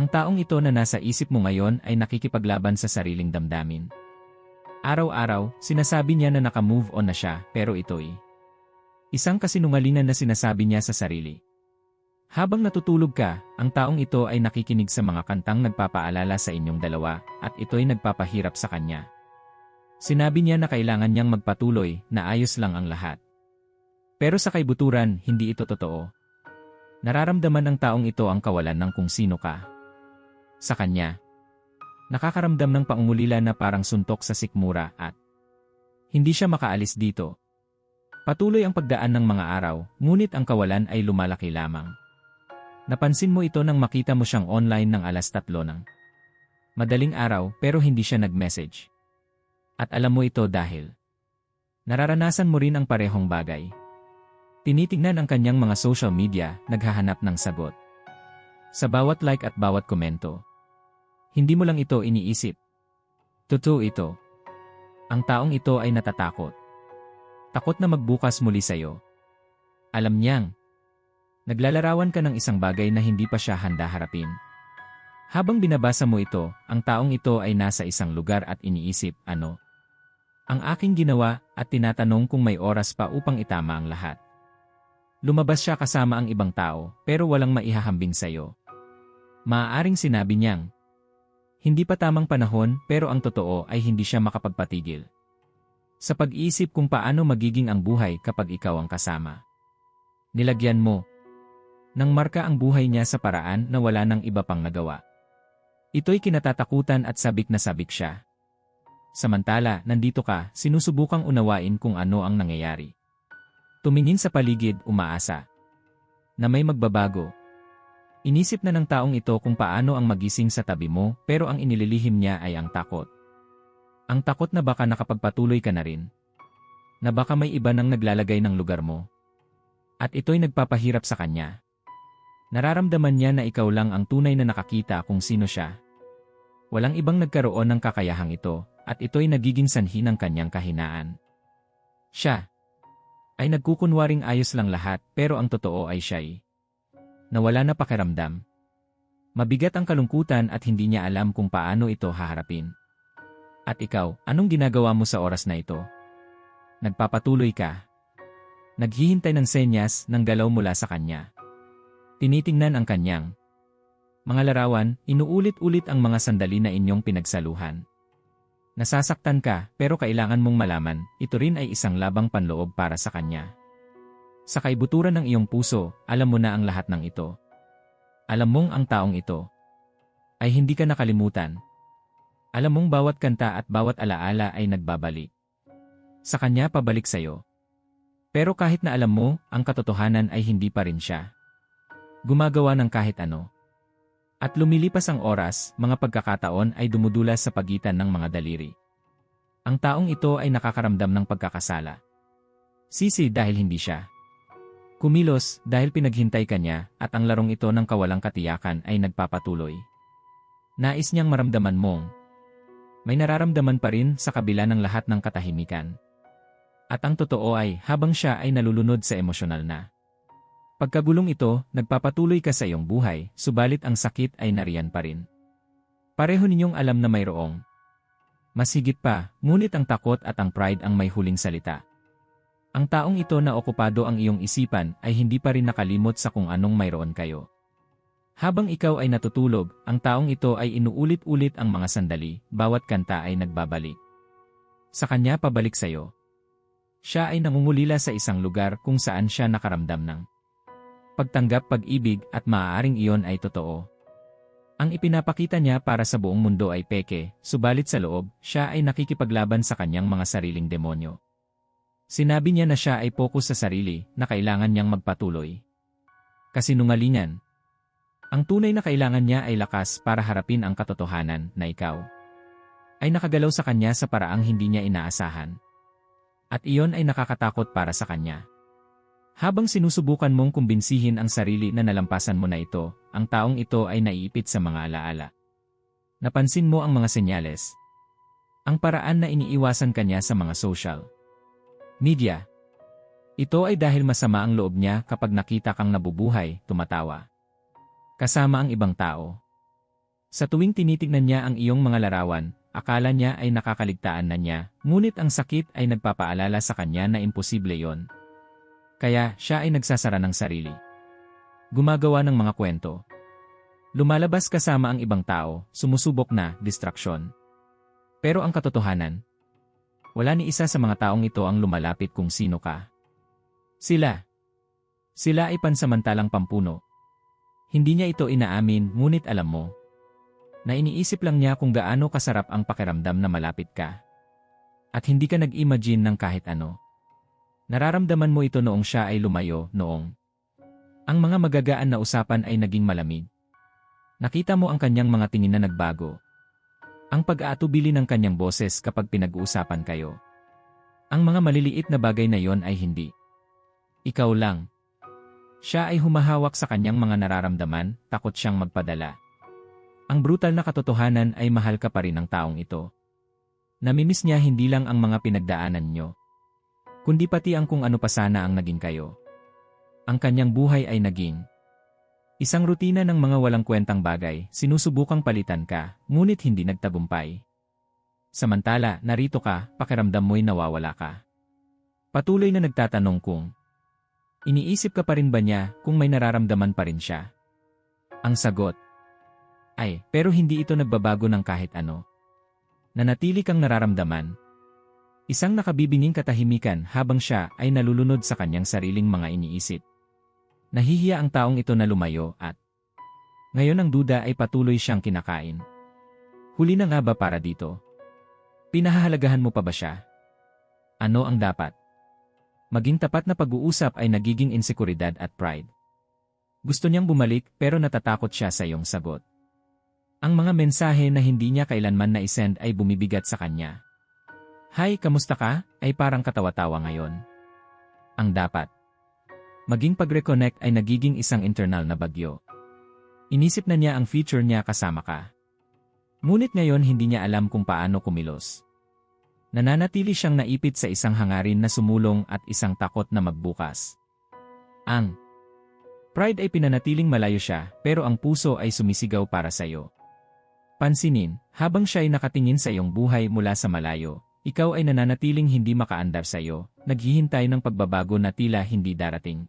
Ang taong ito na nasa isip mo ngayon ay nakikipaglaban sa sariling damdamin. Araw-araw, sinasabi niya na naka-move on na siya, pero ito'y isang kasinungalingan na sinasabi niya sa sarili. Habang natutulog ka, ang taong ito ay nakikinig sa mga kantang nagpapaalala sa inyong dalawa at ito'y nagpapahirap sa kanya. Sinabi niya na kailangan niyang magpatuloy na ayos lang ang lahat. Pero sa kaibuturan, hindi ito totoo. Nararamdaman ng taong ito ang kawalan ng kung sino ka. Sa kanya, nakakaramdam ng paungulila na parang suntok sa sikmura at hindi siya makaalis dito. Patuloy ang pagdaan ng mga araw, ngunit ang kawalan ay lumalaki lamang. Napansin mo ito nang makita mo siyang online ng alas tatlo ng madaling araw pero hindi siya nag-message. At alam mo ito dahil nararanasan mo rin ang parehong bagay. Tinitignan ang kanyang mga social media, naghahanap ng sagot. Sa bawat like at bawat komento. Hindi mo lang ito iniisip. Totoo ito. Ang taong ito ay natatakot. Takot na magbukas muli sa'yo. Alam niyang, Naglalarawan ka ng isang bagay na hindi pa siya handa harapin. Habang binabasa mo ito, ang taong ito ay nasa isang lugar at iniisip, ano? Ang aking ginawa at tinatanong kung may oras pa upang itama ang lahat. Lumabas siya kasama ang ibang tao pero walang maihahambing sa'yo. Maaaring sinabi niyang, hindi pa tamang panahon pero ang totoo ay hindi siya makapagpatigil. Sa pag-iisip kung paano magiging ang buhay kapag ikaw ang kasama. Nilagyan mo, nang marka ang buhay niya sa paraan na wala nang iba pang nagawa. Ito'y kinatatakutan at sabik na sabik siya. Samantala, nandito ka, sinusubukang unawain kung ano ang nangyayari. Tumingin sa paligid, umaasa. Na may magbabago. Inisip na ng taong ito kung paano ang magising sa tabi mo, pero ang inililihim niya ay ang takot. Ang takot na baka nakapagpatuloy ka na rin. Na baka may iba nang naglalagay ng lugar mo. At ito'y nagpapahirap sa kanya. Nararamdaman niya na ikaw lang ang tunay na nakakita kung sino siya. Walang ibang nagkaroon ng kakayahang ito, at ito'y nagiging sanhi ng kanyang kahinaan. Siya ay nagkukunwaring ayos lang lahat pero ang totoo ay siya'y nawala na pakiramdam. Mabigat ang kalungkutan at hindi niya alam kung paano ito haharapin. At ikaw, anong ginagawa mo sa oras na ito? Nagpapatuloy ka. Naghihintay ng senyas ng galaw mula sa kanya. Tinitingnan ang kanyang mga larawan, inuulit-ulit ang mga sandali na inyong pinagsaluhan. Nasasaktan ka, pero kailangan mong malaman, ito rin ay isang labang panloob para sa kanya. Sa kaibuturan ng iyong puso, alam mo na ang lahat ng ito. Alam mong ang taong ito ay hindi ka nakalimutan. Alam mong bawat kanta at bawat alaala ay nagbabalik. Sa kanya pabalik sa'yo. Pero kahit na alam mo, ang katotohanan ay hindi pa rin siya. Gumagawa ng kahit ano. At lumilipas ang oras, mga pagkakataon ay dumudulas sa pagitan ng mga daliri. Ang taong ito ay nakakaramdam ng pagkakasala. Sisi dahil hindi siya. Kumilos dahil pinaghintay ka niya at ang larong ito ng kawalang katiyakan ay nagpapatuloy. Nais niyang maramdaman mong may nararamdaman pa rin sa kabila ng lahat ng katahimikan. At ang totoo ay habang siya ay nalulunod sa emosyonal na Pagkagulong ito, nagpapatuloy ka sa iyong buhay, subalit ang sakit ay nariyan pa rin. Pareho ninyong alam na mayroong. Mas higit pa, ngunit ang takot at ang pride ang may huling salita. Ang taong ito na okupado ang iyong isipan ay hindi pa rin nakalimot sa kung anong mayroon kayo. Habang ikaw ay natutulog, ang taong ito ay inuulit-ulit ang mga sandali, bawat kanta ay nagbabalik. Sa kanya pabalik sa iyo. Siya ay nangungulila sa isang lugar kung saan siya nakaramdam ng pagtanggap pag-ibig at maaaring iyon ay totoo. Ang ipinapakita niya para sa buong mundo ay peke, subalit sa loob, siya ay nakikipaglaban sa kanyang mga sariling demonyo. Sinabi niya na siya ay focus sa sarili, na kailangan niyang magpatuloy. Kasinungalingan. Ang tunay na kailangan niya ay lakas para harapin ang katotohanan na ikaw ay nakagalaw sa kanya sa paraang hindi niya inaasahan. At iyon ay nakakatakot para sa kanya. Habang sinusubukan mong kumbinsihin ang sarili na nalampasan mo na ito, ang taong ito ay naiipit sa mga alaala. Napansin mo ang mga senyales. Ang paraan na iniiwasan kanya sa mga social media. Ito ay dahil masama ang loob niya kapag nakita kang nabubuhay, tumatawa. Kasama ang ibang tao. Sa tuwing tinitignan niya ang iyong mga larawan, akala niya ay nakakaligtaan na niya, ngunit ang sakit ay nagpapaalala sa kanya na imposible yon. Kaya siya ay nagsasara ng sarili. Gumagawa ng mga kwento. Lumalabas kasama ang ibang tao, sumusubok na, distraksyon. Pero ang katotohanan, wala ni isa sa mga taong ito ang lumalapit kung sino ka. Sila. Sila ay pansamantalang pampuno. Hindi niya ito inaamin, ngunit alam mo, na iniisip lang niya kung gaano kasarap ang pakiramdam na malapit ka. At hindi ka nag-imagine ng kahit ano. Nararamdaman mo ito noong siya ay lumayo, noong. Ang mga magagaan na usapan ay naging malamig. Nakita mo ang kanyang mga tingin na nagbago. Ang pag-aatubili ng kanyang boses kapag pinag-uusapan kayo. Ang mga maliliit na bagay na yon ay hindi. Ikaw lang. Siya ay humahawak sa kanyang mga nararamdaman, takot siyang magpadala. Ang brutal na katotohanan ay mahal ka pa rin ng taong ito. Namimiss niya hindi lang ang mga pinagdaanan nyo, kundi pati ang kung ano pa sana ang naging kayo. Ang kanyang buhay ay naging isang rutina ng mga walang kwentang bagay, sinusubukang palitan ka, ngunit hindi nagtagumpay. Samantala, narito ka, pakiramdam mo'y nawawala ka. Patuloy na nagtatanong kung iniisip ka pa rin ba niya kung may nararamdaman pa rin siya? Ang sagot, ay, pero hindi ito nagbabago ng kahit ano. Nanatili kang nararamdaman. Isang nakabibinging katahimikan habang siya ay nalulunod sa kanyang sariling mga iniisip. Nahihiya ang taong ito na lumayo at ngayon ang duda ay patuloy siyang kinakain. Huli na nga ba para dito? Pinahahalagahan mo pa ba siya? Ano ang dapat? Maging tapat na pag-uusap ay nagiging insekuridad at pride. Gusto niyang bumalik pero natatakot siya sa iyong sagot. Ang mga mensahe na hindi niya kailanman na-send ay bumibigat sa kanya. Hi, kamusta ka? Ay parang katawa-tawa ngayon. Ang dapat. Maging pag-reconnect ay nagiging isang internal na bagyo. Inisip na niya ang future niya kasama ka. Ngunit ngayon hindi niya alam kung paano kumilos. Nananatili siyang naipit sa isang hangarin na sumulong at isang takot na magbukas. Ang pride ay pinanatiling malayo siya pero ang puso ay sumisigaw para sa iyo. Pansinin, habang siya ay nakatingin sa iyong buhay mula sa malayo, ikaw ay nananatiling hindi makaandar sa iyo, naghihintay ng pagbabago na tila hindi darating.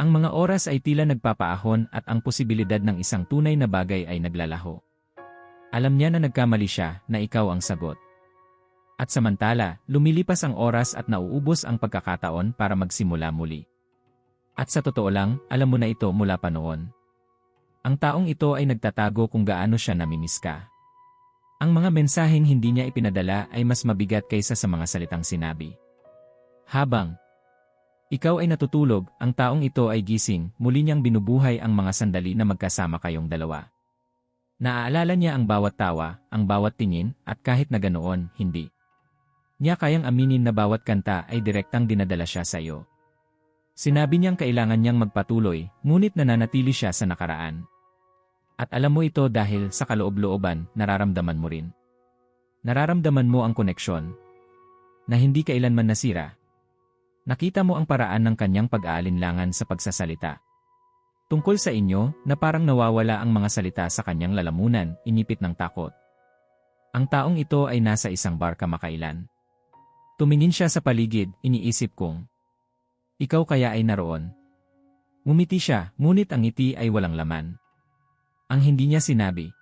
Ang mga oras ay tila nagpapaahon at ang posibilidad ng isang tunay na bagay ay naglalaho. Alam niya na nagkamali siya na ikaw ang sagot. At samantala, lumilipas ang oras at nauubos ang pagkakataon para magsimula muli. At sa totoo lang, alam mo na ito mula pa noon. Ang taong ito ay nagtatago kung gaano siya namimiss ka. Ang mga mensaheng hindi niya ipinadala ay mas mabigat kaysa sa mga salitang sinabi. Habang ikaw ay natutulog, ang taong ito ay gising, muli niyang binubuhay ang mga sandali na magkasama kayong dalawa. Naaalala niya ang bawat tawa, ang bawat tingin, at kahit na ganoon, hindi. Niya kayang aminin na bawat kanta ay direktang dinadala siya sa iyo. Sinabi niyang kailangan niyang magpatuloy, ngunit nananatili siya sa nakaraan. At alam mo ito dahil sa kaloob-looban, nararamdaman mo rin. Nararamdaman mo ang koneksyon. Na hindi kailanman nasira. Nakita mo ang paraan ng kanyang pag-aalinlangan sa pagsasalita. Tungkol sa inyo, na parang nawawala ang mga salita sa kanyang lalamunan, inipit ng takot. Ang taong ito ay nasa isang bar kamakailan. Tumingin siya sa paligid, iniisip kong, ikaw kaya ay naroon. Ngumiti siya, ngunit ang ngiti ay walang laman. Ang hindi niya sinabi.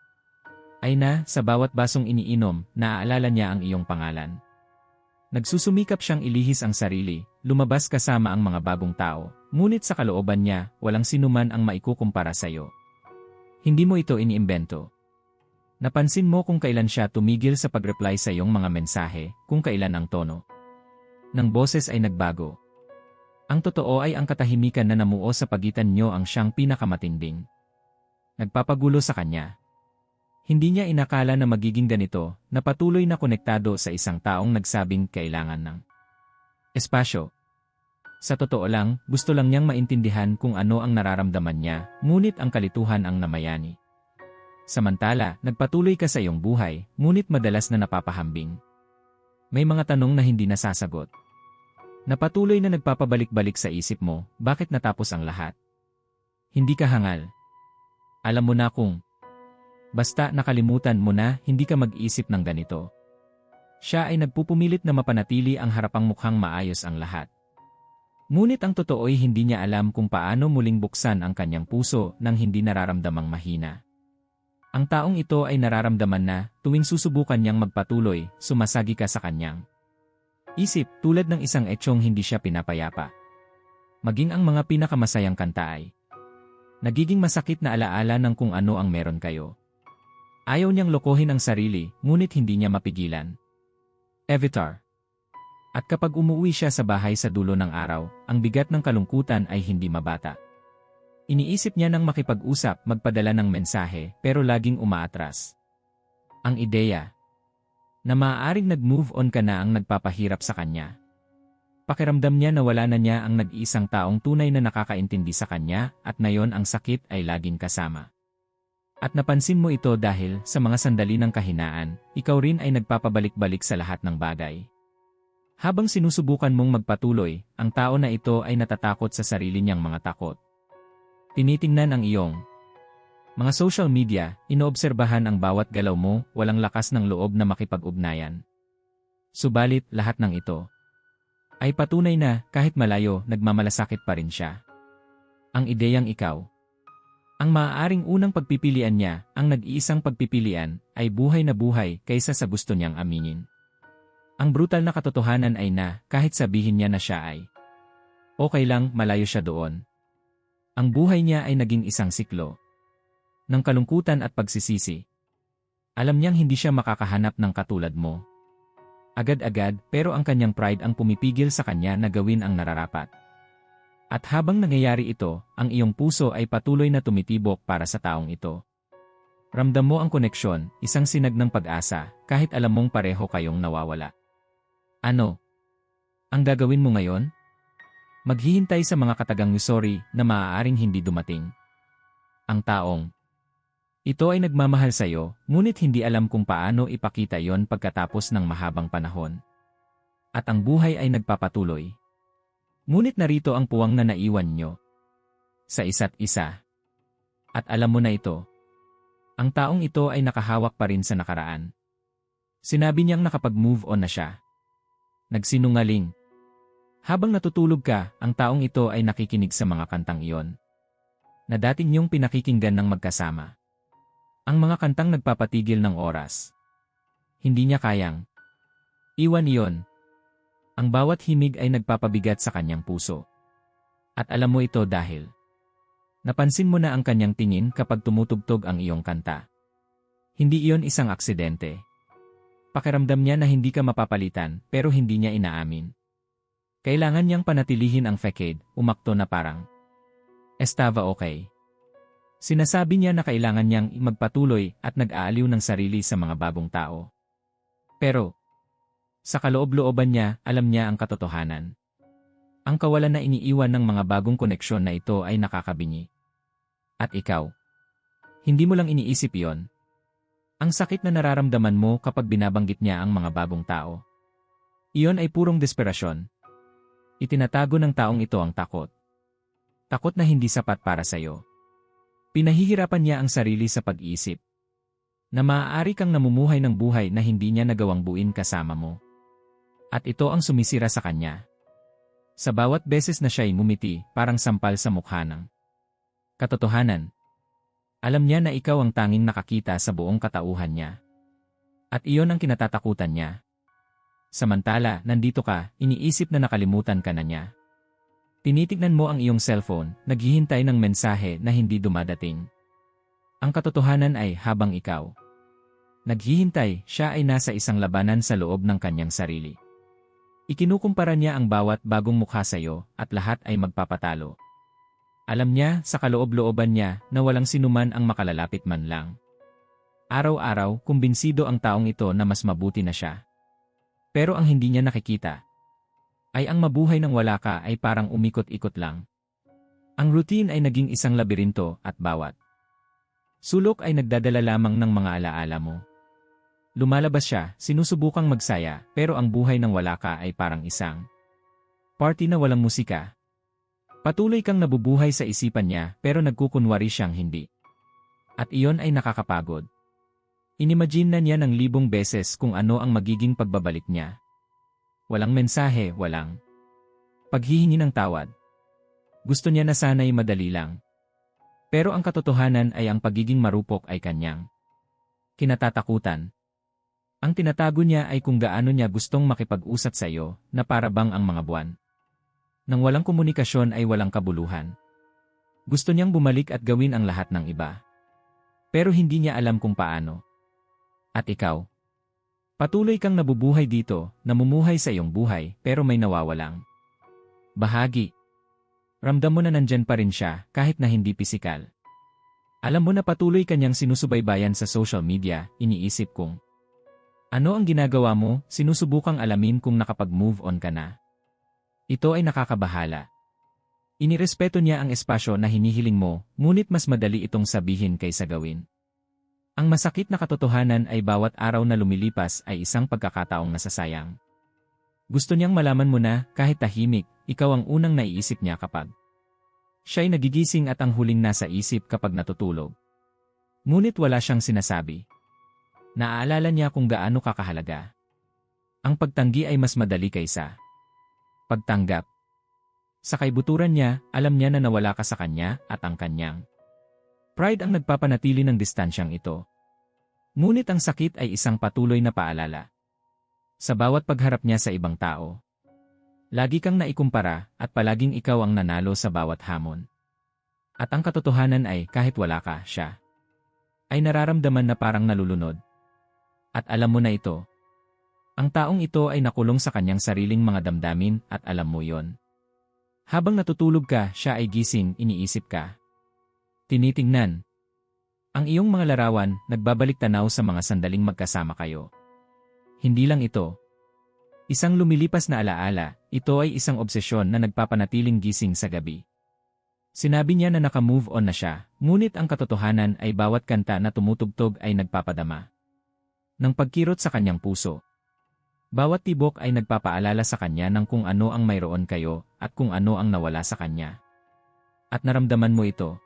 Ay na, sa bawat basong iniinom, naaalala niya ang iyong pangalan. Nagsusumikap siyang ilihis ang sarili, lumabas kasama ang mga bagong tao, ngunit sa kalooban niya, walang sinuman ang maikukumpara sa iyo. Hindi mo ito iniimbento. Napansin mo kung kailan siya tumigil sa pag-reply sa iyong mga mensahe, kung kailan ang tono. Nang boses ay nagbago, ang totoo ay ang katahimikan na namuo sa pagitan nyo ang siyang pinakamatinding. Nagpapagulo sa kanya. Hindi niya inakala na magiging ganito, na patuloy na konektado sa isang taong nagsabing kailangan ng espasyo. Sa totoo lang, gusto lang niyang maintindihan kung ano ang nararamdaman niya, ngunit ang kalituhan ang namayani. Samantala, nagpatuloy ka sa iyong buhay, ngunit madalas na napapahambing. May mga tanong na hindi nasasagot. Napatuloy na nagpapabalik-balik sa isip mo, bakit natapos ang lahat? Hindi ka hangal. Alam mo na kung Basta nakalimutan mo na hindi ka mag-isip ng ganito. Siya ay nagpupumilit na mapanatili ang harapang mukhang maayos ang lahat. Ngunit ang totoo'y hindi niya alam kung paano muling buksan ang kanyang puso nang hindi nararamdamang mahina. Ang taong ito ay nararamdaman na, tuwing susubukan niyang magpatuloy, sumasagi ka sa kanyang. Isip, tulad ng isang etsyong hindi siya pinapayapa. Maging ang mga pinakamasayang kanta ay nagiging masakit na alaala ng kung ano ang meron kayo. Ayaw niyang lokohin ang sarili, ngunit hindi niya mapigilan. Evitar At kapag umuwi siya sa bahay sa dulo ng araw, ang bigat ng kalungkutan ay hindi mabata. Iniisip niya nang makipag-usap, magpadala ng mensahe, pero laging umaatras. Ang ideya na maaaring nag-move on ka na ang nagpapahirap sa kanya. Pakiramdam niya na wala na niya ang nag-iisang taong tunay na nakakaintindi sa kanya at ngayon ang sakit ay laging kasama. At napansin mo ito dahil sa mga sandali ng kahinaan, ikaw rin ay nagpapabalik-balik sa lahat ng bagay. Habang sinusubukan mong magpatuloy, ang tao na ito ay natatakot sa sarili niyang mga takot. Tinitingnan ang iyong mga social media, inoobserbahan ang bawat galaw mo, walang lakas ng loob na makipag-ugnayan. Subalit, lahat ng ito ay patunay na kahit malayo, nagmamalasakit pa rin siya. Ang ideyang ikaw ang maaaring unang pagpipilian niya, ang nag-iisang pagpipilian, ay buhay na buhay kaysa sa gusto niyang aminin. Ang brutal na katotohanan ay na, kahit sabihin niya na siya ay okay lang, malayo siya doon. Ang buhay niya ay naging isang siklo ng kalungkutan at pagsisisi. Alam niyang hindi siya makakahanap ng katulad mo. Agad-agad, pero ang kanyang pride ang pumipigil sa kanya na gawin ang nararapat. At habang nangyayari ito, ang iyong puso ay patuloy na tumitibok para sa taong ito. Ramdam mo ang koneksyon, isang sinag ng pag-asa, kahit alam mong pareho kayong nawawala. Ano? Ang gagawin mo ngayon? Maghihintay sa mga katagang sorry na maaaring hindi dumating. Ang taong. Ito ay nagmamahal sa iyo, ngunit hindi alam kung paano ipakita yon pagkatapos ng mahabang panahon. At ang buhay ay nagpapatuloy, Ngunit narito ang puwang na naiwan nyo sa isa't isa. At alam mo na ito. Ang taong ito ay nakahawak pa rin sa nakaraan. Sinabi niyang nakapag-move on na siya. Nagsinungaling. Habang natutulog ka, ang taong ito ay nakikinig sa mga kantang iyon. Na dati niyong pinakikinggan ng magkasama. Ang mga kantang nagpapatigil ng oras. Hindi niya kayang. Iwan iyon, ang bawat himig ay nagpapabigat sa kanyang puso. At alam mo ito dahil napansin mo na ang kanyang tingin kapag tumutugtog ang iyong kanta. Hindi iyon isang aksidente. Pakiramdam niya na hindi ka mapapalitan pero hindi niya inaamin. Kailangan niyang panatilihin ang facade, umakto na parang estava okay. Sinasabi niya na kailangan niyang magpatuloy at nag-aaliw ng sarili sa mga bagong tao. Pero, sa kaloob-looban niya, alam niya ang katotohanan. Ang kawalan na iniiwan ng mga bagong koneksyon na ito ay nakakabingi. At ikaw? Hindi mo lang iniisip yon. Ang sakit na nararamdaman mo kapag binabanggit niya ang mga bagong tao. Iyon ay purong desperasyon. Itinatago ng taong ito ang takot. Takot na hindi sapat para sa iyo. Pinahihirapan niya ang sarili sa pag-iisip. Na maaari kang namumuhay ng buhay na hindi niya nagawang buin kasama mo. At ito ang sumisira sa kanya. Sa bawat beses na siya'y mumiti, parang sampal sa mukha ng katotohanan. Alam niya na ikaw ang tanging nakakita sa buong katauhan niya. At iyon ang kinatatakutan niya. Samantala, nandito ka, iniisip na nakalimutan ka na niya. Tinitignan mo ang iyong cellphone, naghihintay ng mensahe na hindi dumadating. Ang katotohanan ay habang ikaw. Naghihintay, siya ay nasa isang labanan sa loob ng kanyang sarili. Ikinukumpara niya ang bawat bagong mukha sa iyo at lahat ay magpapatalo. Alam niya sa kaloob-looban niya na walang sinuman ang makalalapit man lang. Araw-araw, kumbinsido ang taong ito na mas mabuti na siya. Pero ang hindi niya nakikita ay ang mabuhay ng wala ka ay parang umikot-ikot lang. Ang routine ay naging isang labirinto at bawat sulok ay nagdadala lamang ng mga alaala mo. Lumalabas siya, sinusubukang magsaya, pero ang buhay ng wala ka ay parang isang party na walang musika. Patuloy kang nabubuhay sa isipan niya pero nagkukunwari siyang hindi. At iyon ay nakakapagod. Inimagine na niya ng libong beses kung ano ang magiging pagbabalik niya. Walang mensahe, walang paghihingi ng tawad. Gusto niya na sana'y madali lang. Pero ang katotohanan ay ang pagiging marupok ay kanyang kinatatakutan. Ang tinatago niya ay kung gaano niya gustong makipag-usap sa iyo na para bang ang mga buwan. Nang walang komunikasyon ay walang kabuluhan. Gusto niyang bumalik at gawin ang lahat ng iba. Pero hindi niya alam kung paano. At ikaw? Patuloy kang nabubuhay dito, namumuhay sa iyong buhay, pero may nawawalang. Bahagi. Ramdam mo na nandyan pa rin siya, kahit na hindi pisikal. Alam mo na patuloy kanyang sinusubaybayan sa social media, iniisip kong. Ano ang ginagawa mo, sinusubukang alamin kung nakapag-move on ka na. Ito ay nakakabahala. Inirespeto niya ang espasyo na hinihiling mo, ngunit mas madali itong sabihin kaysa gawin. Ang masakit na katotohanan ay bawat araw na lumilipas ay isang pagkakataong nasasayang. Gusto niyang malaman mo na, kahit tahimik, ikaw ang unang naiisip niya kapag siya'y nagigising at ang huling nasa isip kapag natutulog. Ngunit wala siyang sinasabi. Naaalala niya kung gaano kakahalaga. Ang pagtanggi ay mas madali kaysa pagtanggap. Sa kaibuturan niya, alam niya na nawala ka sa kanya at ang kanyang Pride ang nagpapanatili ng distansyang ito. Ngunit ang sakit ay isang patuloy na paalala. Sa bawat pagharap niya sa ibang tao. Lagi kang naikumpara at palaging ikaw ang nanalo sa bawat hamon. At ang katotohanan ay kahit wala ka, siya ay nararamdaman na parang nalulunod. At alam mo na ito. Ang taong ito ay nakulong sa kanyang sariling mga damdamin at alam mo yon. Habang natutulog ka, siya ay gising, iniisip ka, Tinitingnan. Ang iyong mga larawan, nagbabalik tanaw sa mga sandaling magkasama kayo. Hindi lang ito. Isang lumilipas na alaala, ito ay isang obsesyon na nagpapanatiling gising sa gabi. Sinabi niya na naka-move on na siya, ngunit ang katotohanan ay bawat kanta na tumutugtog ay nagpapadama. Nang pagkirot sa kanyang puso. Bawat tibok ay nagpapaalala sa kanya ng kung ano ang mayroon kayo at kung ano ang nawala sa kanya. At naramdaman mo ito,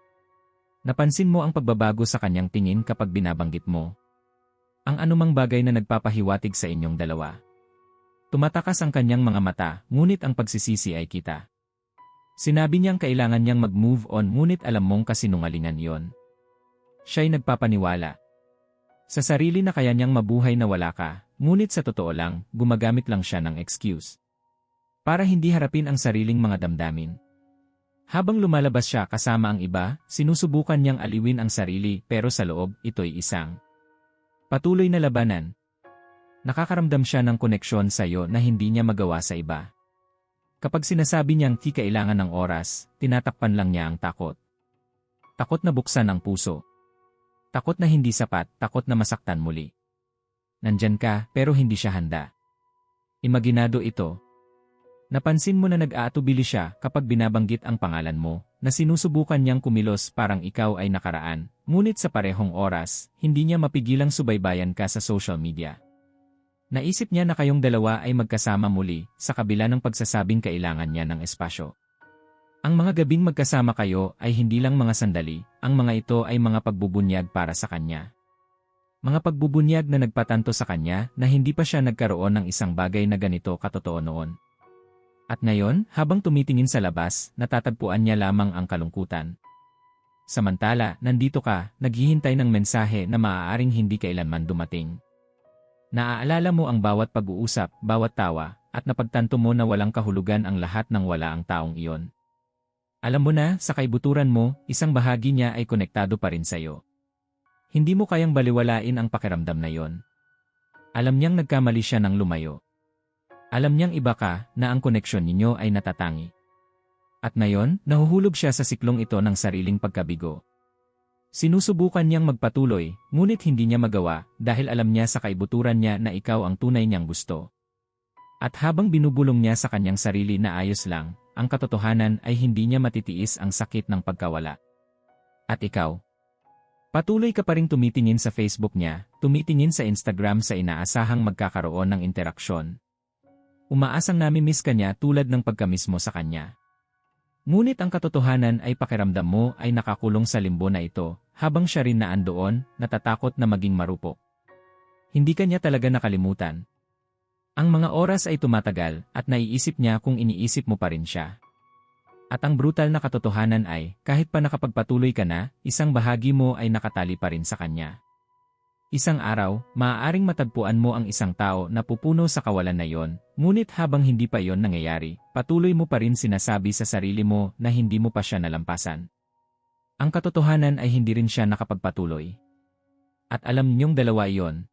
Napansin mo ang pagbabago sa kanyang tingin kapag binabanggit mo. Ang anumang bagay na nagpapahiwatig sa inyong dalawa. Tumatakas ang kanyang mga mata, ngunit ang pagsisisi ay kita. Sinabi niyang kailangan niyang mag-move on ngunit alam mong kasinungalingan yon. Siya'y nagpapaniwala. Sa sarili na kaya niyang mabuhay na wala ka, ngunit sa totoo lang, gumagamit lang siya ng excuse. Para hindi harapin ang sariling mga damdamin. Habang lumalabas siya kasama ang iba, sinusubukan niyang aliwin ang sarili pero sa loob, ito'y isang patuloy na labanan. Nakakaramdam siya ng koneksyon sa iyo na hindi niya magawa sa iba. Kapag sinasabi niyang di kailangan ng oras, tinatakpan lang niya ang takot. Takot na buksan ang puso. Takot na hindi sapat, takot na masaktan muli. Nandyan ka, pero hindi siya handa. Imaginado ito, Napansin mo na nag-aatubili siya kapag binabanggit ang pangalan mo, na sinusubukan niyang kumilos parang ikaw ay nakaraan, ngunit sa parehong oras, hindi niya mapigilang subaybayan ka sa social media. Naisip niya na kayong dalawa ay magkasama muli, sa kabila ng pagsasabing kailangan niya ng espasyo. Ang mga gabing magkasama kayo ay hindi lang mga sandali, ang mga ito ay mga pagbubunyag para sa kanya. Mga pagbubunyag na nagpatanto sa kanya na hindi pa siya nagkaroon ng isang bagay na ganito katotoo noon. At ngayon, habang tumitingin sa labas, natatagpuan niya lamang ang kalungkutan. Samantala, nandito ka, naghihintay ng mensahe na maaaring hindi kailanman dumating. Naaalala mo ang bawat pag-uusap, bawat tawa, at napagtanto mo na walang kahulugan ang lahat ng wala ang taong iyon. Alam mo na, sa kaibuturan mo, isang bahagi niya ay konektado pa rin sa'yo. Hindi mo kayang baliwalain ang pakiramdam na yon. Alam niyang nagkamali siya ng lumayo. Alam niyang iba ka na ang koneksyon ninyo ay natatangi. At ngayon, nahuhulog siya sa siklong ito ng sariling pagkabigo. Sinusubukan niyang magpatuloy, ngunit hindi niya magawa dahil alam niya sa kaibuturan niya na ikaw ang tunay niyang gusto. At habang binubulong niya sa kanyang sarili na ayos lang, ang katotohanan ay hindi niya matitiis ang sakit ng pagkawala. At ikaw? Patuloy ka pa ring tumitingin sa Facebook niya, tumitingin sa Instagram sa inaasahang magkakaroon ng interaksyon, Umaasang nami-miss kanya tulad ng pagkamis mo sa kanya. Ngunit ang katotohanan ay pakiramdam mo ay nakakulong sa limbo na ito, habang siya rin na andoon, natatakot na maging marupok. Hindi kanya talaga nakalimutan. Ang mga oras ay tumatagal at naiisip niya kung iniisip mo pa rin siya. At ang brutal na katotohanan ay, kahit pa nakapagpatuloy ka na, isang bahagi mo ay nakatali pa rin sa kanya. Isang araw, maaaring matagpuan mo ang isang tao na pupuno sa kawalan na yon, ngunit habang hindi pa yon nangyayari, patuloy mo pa rin sinasabi sa sarili mo na hindi mo pa siya nalampasan. Ang katotohanan ay hindi rin siya nakapagpatuloy. At alam niyong dalawa iyon.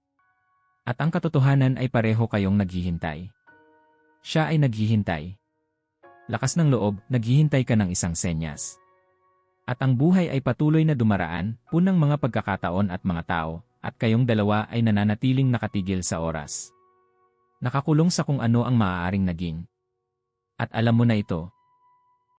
At ang katotohanan ay pareho kayong naghihintay. Siya ay naghihintay. Lakas ng loob, naghihintay ka ng isang senyas. At ang buhay ay patuloy na dumaraan, punang mga pagkakataon at mga tao, at kayong dalawa ay nananatiling nakatigil sa oras. Nakakulong sa kung ano ang maaaring naging. At alam mo na ito,